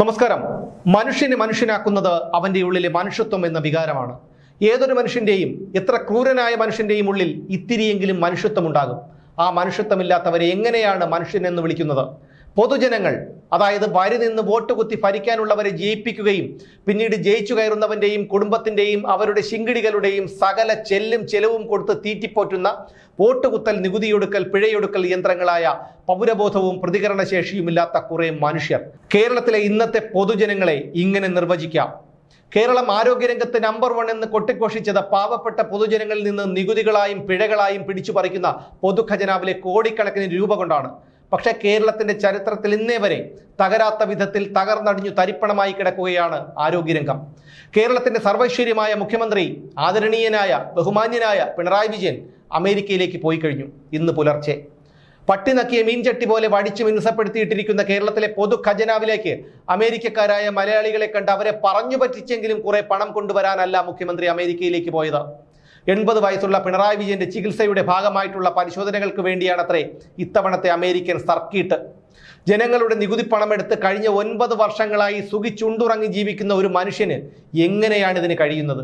നമസ്കാരം. മനുഷ്യനെ മനുഷ്യനാക്കുന്നത് അവന്റെ ഉള്ളിലെ മനുഷ്യത്വം എന്ന വികാരമാണ്. ഏതൊരു മനുഷ്യന്റെയും എത്ര ക്രൂരനായ മനുഷ്യന്റെയും ഉള്ളിൽ ഇത്തിരിയെങ്കിലും മനുഷ്യത്വം ഉണ്ടാകും. ആ മനുഷ്യത്വമില്ലാത്തവരെ എങ്ങനെയാണ് മനുഷ്യനെന്ന് വിളിക്കുന്നത്? പൊതുജനങ്ങൾ അതായത് വരി നിന്ന് വോട്ട് കുത്തി ഭരിക്കാനുള്ളവരെ ജയിപ്പിക്കുകയും പിന്നീട് ജയിച്ചു കയറുന്നവന്റെയും കുടുംബത്തിന്റെയും അവരുടെ ശിങ്കിടികളുടെയും സകല ചെല്ലും ചെലവും കൊടുത്ത് തീറ്റിപ്പോറ്റുന്ന വോട്ട് കുത്തൽ നികുതിയൊടുക്കൽ പിഴയൊടുക്കൽ യന്ത്രങ്ങളായ പൗരബോധവും പ്രതികരണശേഷിയുമില്ലാത്ത കുറേ മനുഷ്യർ. കേരളത്തിലെ ഇന്നത്തെ പൊതുജനങ്ങളെ ഇങ്ങനെ നിർവചിക്കാം. കേരളം ആരോഗ്യരംഗത്ത് നമ്പർ വൺ എന്ന് കൊട്ടിഘോഷിച്ചത് പാവപ്പെട്ട പൊതുജനങ്ങളിൽ നിന്ന് നികുതികളായും പിഴകളായും പിടിച്ചു പറിക്കുന്ന പൊതുഖജനാവിലെ കോടിക്കണക്കിന് രൂപ കൊണ്ടാണ്. പക്ഷേ കേരളത്തിന്റെ ചരിത്രത്തിൽ ഇന്നേ വരെ തകരാത്ത വിധത്തിൽ തകർന്നടിഞ്ഞു തരിപ്പണമായി കിടക്കുകയാണ് ആരോഗ്യരംഗം. കേരളത്തിന്റെ സർവൈശ്വര്യമായ മുഖ്യമന്ത്രി ആദരണീയനായ ബഹുമാന്യനായ പിണറായി വിജയൻ അമേരിക്കയിലേക്ക് പോയി കഴിഞ്ഞു ഇന്ന് പുലർച്ചെ. പട്ടി നക്കിയ മീൻചട്ടി പോലെ വടിച്ചു മിനുസപ്പെടുത്തിയിട്ടിരിക്കുന്ന കേരളത്തിലെ പൊതു ഖജനാവിലേക്ക് അമേരിക്കക്കാരായ മലയാളികളെ കണ്ട് അവരെ പറഞ്ഞു പറ്റിച്ചെങ്കിലും കുറെ പണം കൊണ്ടുവരാനല്ല മുഖ്യമന്ത്രി അമേരിക്കയിലേക്ക് പോയത്. എൺപത് വയസ്സുള്ള പിണറായി വിജയന്റെ ചികിത്സയുടെ ഭാഗമായിട്ടുള്ള പരിശോധനകൾക്ക് വേണ്ടിയാണത്രേ ഇത്തവണത്തെ അമേരിക്കൻ സർക്കിട്ട്. ജനങ്ങളുടെ നികുതി പണമെടുത്ത് കഴിഞ്ഞ ഒൻപത് വർഷങ്ങളായി സുഖിച്ചുണ്ടുറങ്ങി ജീവിക്കുന്ന ഒരു മനുഷ്യന് എങ്ങനെയാണ് ഇതിന് കഴിയുന്നത്?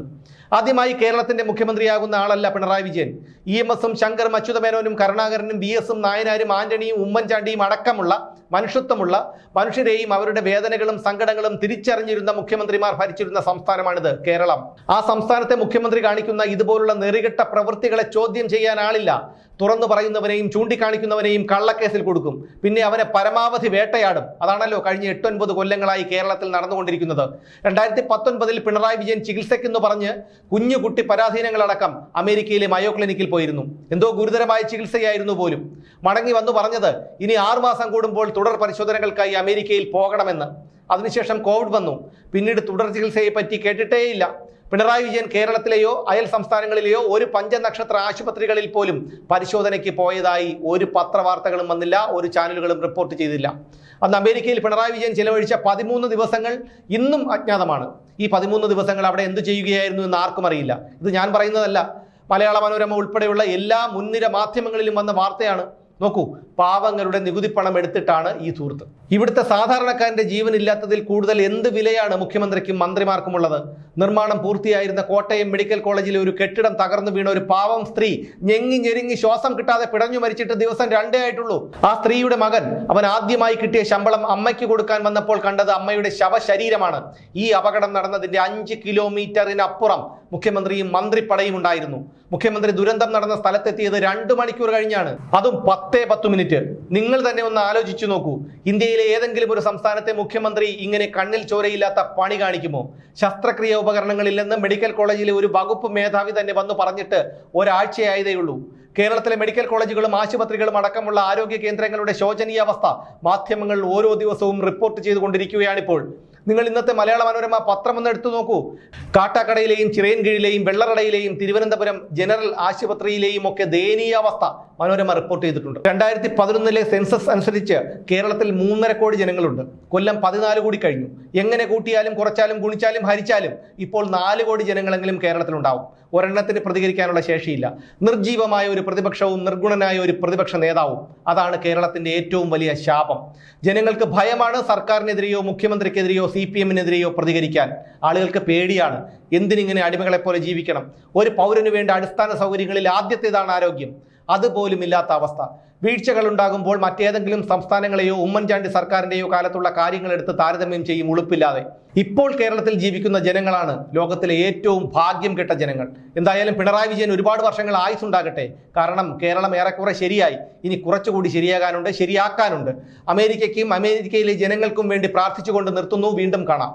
ആദ്യമായി കേരളത്തിന്റെ മുഖ്യമന്ത്രിയാകുന്ന ആളല്ല പിണറായി വിജയൻ. ഇ എം എസും ശങ്കർ അച്യുതമേനോനും കരുണാകരനും ബി എസും നായനാരും ആന്റണിയും ഉമ്മൻചാണ്ടിയും അടക്കമുള്ള മനുഷ്യത്വമുള്ള മനുഷ്യരെയും അവരുടെ വേദനകളും സങ്കടങ്ങളും തിരിച്ചറിഞ്ഞിരുന്ന മുഖ്യമന്ത്രിമാർ ഭരിച്ചിരുന്ന സംസ്ഥാനമാണിത് കേരളം. ആ സംസ്ഥാനത്തെ മുഖ്യമന്ത്രി കാണിക്കുന്ന ഇതുപോലുള്ള നെറികെട്ട പ്രവൃത്തികളെ ചോദ്യം ചെയ്യാൻ ആളില്ല. തുറന്നു പറയുന്നവനെയും ചൂണ്ടിക്കാണിക്കുന്നവനെയും കള്ളക്കേസിൽ കൊടുക്കും. പിന്നെ അവനെ പരമാവധി വേട്ടയാടും. അതാണല്ലോ കഴിഞ്ഞ എട്ടൊൻപത് കൊല്ലങ്ങളായി കേരളത്തിൽ നടന്നുകൊണ്ടിരിക്കുന്നത്. രണ്ടായിരത്തി പത്തൊൻപതിൽ പിണറായി വിജയൻ ചികിത്സയ്ക്കെന്ന് പറഞ്ഞ് കുഞ്ഞു കുട്ടി പരാധീനങ്ങളടക്കം അമേരിക്കയിലെ മയോ ക്ലിനിക്കിൽ പോയിരുന്നു. എന്തോ ഗുരുതരമായ ചികിത്സയായിരുന്നു പോലും. മടങ്ങി വന്നു പറഞ്ഞത് ഇനി ആറുമാസം കൂടുമ്പോൾ തുടർ പരിശോധനകൾക്കായി അമേരിക്കയിൽ പോകണമെന്ന്. അതിനുശേഷം കോവിഡ് വന്നു. പിന്നീട് തുടർ ചികിത്സയെ പറ്റി കേട്ടിട്ടേയില്ല. പിണറായി വിജയൻ കേരളത്തിലെയോ അയൽ സംസ്ഥാനങ്ങളിലെയോ ഒരു പഞ്ചനക്ഷത്ര ആശുപത്രികളിൽ പോലും പരിശോധനയ്ക്ക് പോയതായി ഒരു പത്രവാർത്തകളും വന്നില്ല ഒരു ചാനലുകളും റിപ്പോർട്ട് ചെയ്തില്ല. അന്ന് അമേരിക്കയിൽ പിണറായി വിജയൻ ചിലവഴിച്ച പതിമൂന്ന് ദിവസങ്ങൾ ഇന്നും അജ്ഞാതമാണ്. ഈ പതിമൂന്ന് ദിവസങ്ങൾ അവിടെ എന്തു ചെയ്യുകയായിരുന്നു എന്ന് ആർക്കും അറിയില്ല. ഇത് ഞാൻ പറയുന്നതല്ല. മലയാള മനോരമ ഉൾപ്പെടെയുള്ള എല്ലാ മുൻനിര മാധ്യമങ്ങളിലും വന്ന വാർത്തയാണ്. നോക്കൂ പാവങ്ങളുടെ നികുതി പണം എടുത്തിട്ടാണ് ഈ സുഹൃത്ത്. ഇവിടുത്തെ സാധാരണക്കാരന്റെ ജീവൻ ഇല്ലാത്തതിൽ കൂടുതൽ എന്ത് വിലയാണ് മുഖ്യമന്ത്രിക്കും മന്ത്രിമാർക്കും ഉള്ളത്? നിർമ്മാണം പൂർത്തിയായിരുന്ന കോട്ടയം മെഡിക്കൽ കോളേജിലെ ഒരു കെട്ടിടം തകർന്നു വീണ ഒരു പാവം സ്ത്രീ ഞെങ്ങി ഞെരുങ്ങി ശ്വാസം കിട്ടാതെ പിടഞ്ഞു മരിച്ചിട്ട് ദിവസം രണ്ടേ ആയിട്ടുള്ളൂ. ആ സ്ത്രീയുടെ മകൻ അവൻ ആദ്യമായി കിട്ടിയ ശമ്പളം അമ്മയ്ക്ക് കൊടുക്കാൻ വന്നപ്പോൾ കണ്ടത് അമ്മയുടെ ശവശരീരമാണ്. ഈ അപകടം നടന്നതിന്റെ അഞ്ച് കിലോമീറ്ററിനപ്പുറം മുഖ്യമന്ത്രിയും മന്ത്രിപ്പടയും ഉണ്ടായിരുന്നു. മുഖ്യമന്ത്രി ദുരന്തം നടന്ന സ്ഥലത്തെത്തിയത് രണ്ടു മണിക്കൂർ കഴിഞ്ഞാണ്. അതും പത്തേ പത്ത് മിനിറ്റ്. നിങ്ങൾ തന്നെ ഒന്ന് ആലോചിച്ചു നോക്കൂ. ഇന്ത്യയിലെ ഏതെങ്കിലും ഒരു സംസ്ഥാനത്തെ മുഖ്യമന്ത്രി ഇങ്ങനെ കണ്ണിൽ ചോരയില്ലാത്ത പണി കാണിക്കുമോ? ശസ്ത്രക്രിയ ഉപകരണങ്ങളില്ലെന്ന് മെഡിക്കൽ കോളേജിലെ ഒരു വകുപ്പ് മേധാവി തന്നെ വന്നു പറഞ്ഞിട്ട് ഒരാഴ്ചയായതേ ഉള്ളൂ. കേരളത്തിലെ മെഡിക്കൽ കോളേജുകളും ആശുപത്രികളും അടക്കമുള്ള ആരോഗ്യ കേന്ദ്രങ്ങളുടെ ശോചനീയാവസ്ഥ മാധ്യമങ്ങൾ ഓരോ ദിവസവും റിപ്പോർട്ട് ചെയ്തുകൊണ്ടിരിക്കുകയാണിപ്പോൾ. നിങ്ങൾ ഇന്നത്തെ മലയാള മനോരമ പത്രം ഒന്ന് എടുത്തു നോക്കൂ. കാട്ടാക്കടയിലെയും ചിറയൻകീഴിലെയും വെള്ളറടയിലെയും തിരുവനന്തപുരം ജനറൽ ആശുപത്രിയിലെയും ഒക്കെ ദയനീയാവസ്ഥ മനോരമ റിപ്പോർട്ട് ചെയ്തിട്ടുണ്ട്. രണ്ടായിരത്തി പതിനൊന്നിലെ സെൻസസ് അനുസരിച്ച് കേരളത്തിൽ മൂന്നര കോടി ജനങ്ങളുണ്ട്. കൊല്ലം പതിനാല് കോടി കഴിഞ്ഞു. എങ്ങനെ കൂട്ടിയാലും കുറച്ചാലും ഗുണിച്ചാലും ഹരിച്ചാലും ഇപ്പോൾ നാല് കോടി ജനങ്ങളെങ്കിലും കേരളത്തിലുണ്ടാവും. ഒരെണ്ണത്തിന് പ്രതികരിക്കാനുള്ള ശേഷിയില്ല. നിർജീവമായ ഒരു പ്രതിപക്ഷവും നിർഗുണനായ ഒരു പ്രതിപക്ഷ നേതാവും അതാണ് കേരളത്തിന്റെ ഏറ്റവും വലിയ ശാപം. ജനങ്ങൾക്ക് ഭയമാണ് സർക്കാരിനെതിരെയോ മുഖ്യമന്ത്രിക്കെതിരെയോ സി പി എമ്മിനെതിരെയോ പ്രതികരിക്കാൻ ആളുകൾക്ക് പേടിയാണ്. എന്തിനിങ്ങനെ അടിമകളെപ്പോലെ ജീവിക്കണം? ഒരു പൗരന് വേണ്ട അടിസ്ഥാന സൗകര്യങ്ങളിൽ ആദ്യത്തേതാണ് ആരോഗ്യം. അതുപോലും ഇല്ലാത്ത അവസ്ഥ. വീഴ്ചകൾ ഉണ്ടാകുമ്പോൾ മറ്റേതെങ്കിലും സംസ്ഥാനങ്ങളെയോ ഉമ്മൻചാണ്ടി സർക്കാരിന്റെയോ കാലത്തുള്ള കാര്യങ്ങൾ എടുത്ത് താരതമ്യം ചെയ്യും ഉളുപ്പില്ലാതെ. ഇപ്പോൾ കേരളത്തിൽ ജീവിക്കുന്ന ജനങ്ങളാണ് ലോകത്തിലെ ഏറ്റവും ഭാഗ്യം കെട്ട ജനങ്ങൾ. എന്തായാലും പിണറായി വിജയൻ ഒരുപാട് വർഷങ്ങൾ ആയുസ് ഉണ്ടാകട്ടെ കാരണം കേരളം ഏറെക്കുറെ ശരിയായി. ഇനി കുറച്ചുകൂടി ശരിയാകാനുണ്ട് ശരിയാക്കാനുണ്ട്. അമേരിക്കയ്ക്കും അമേരിക്കയിലെ ജനങ്ങൾക്കും വേണ്ടി പ്രാർത്ഥിച്ചുകൊണ്ട് നിർത്തുന്നു. വീണ്ടും കാണാം.